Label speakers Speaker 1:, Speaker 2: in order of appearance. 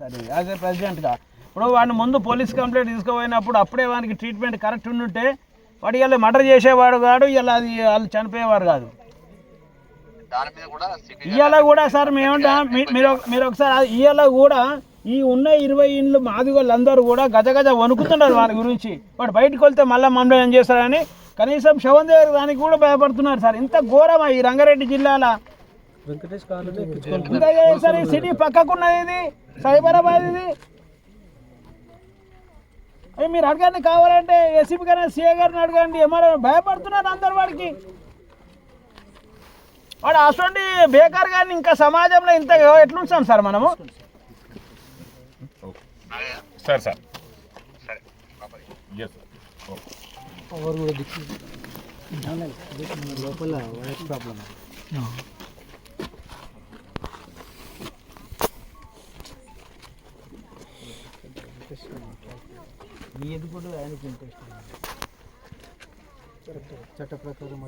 Speaker 1: సరే as a ప్రెసిడెంట్గా ఇప్పుడు వాడిని ముందు పోలీస్ కంప్లైంట్ తీసుకుపోయినప్పుడు అప్పుడే వానికి ట్రీట్మెంట్ కరెక్ట్ ఉండుంటే వాడు ఇలా మర్డర్ చేసేవాడు కాదు ఇలా అది వాళ్ళు చనిపోయేవారు కాదు.
Speaker 2: కూడా
Speaker 1: ఇవాళ కూడా సార్ మేమంటా మీరు మీరు ఒకసారి ఇవాళ కూడా ఈ ఉన్న ఇరవై ఇండ్లు మాది వాళ్ళందరూ కూడా గజ గజ వణుకుతున్నారు వారి గురించి. వాడు బయటకు వెళ్తే మళ్ళీ మమ్మల్ని ఏం చేస్తారని కనీసం శవం దగ్గర దానికి కూడా భయపడుతున్నారు సార్. ఇంత ఘోరమా ఈ రంగారెడ్డి జిల్లాల సార్ ఈ సిటీ పక్కకున్నది ఇది సైబరాబాద్ ఇది. మీరు అడగండి కావాలంటే ఎస్సీపీ గారిని సీఏ గారిని అడగండి. ఏమన్నా భయపడుతున్నారు అందరు వాడికి? వాడు అటువంటి బేకార్ గారిని ఇంకా సమాజంలో ఇంత ఎట్లుంటాం సార్ మనము?
Speaker 3: Sir sir.
Speaker 4: దిక్కు లోపల వైర్ ప్రాబ్లం ఇంట్రెస్ట్
Speaker 1: మీ ఎందుకు ఆయనకి ఇంట్రెస్ట్.
Speaker 4: చట్ట ప్రకారం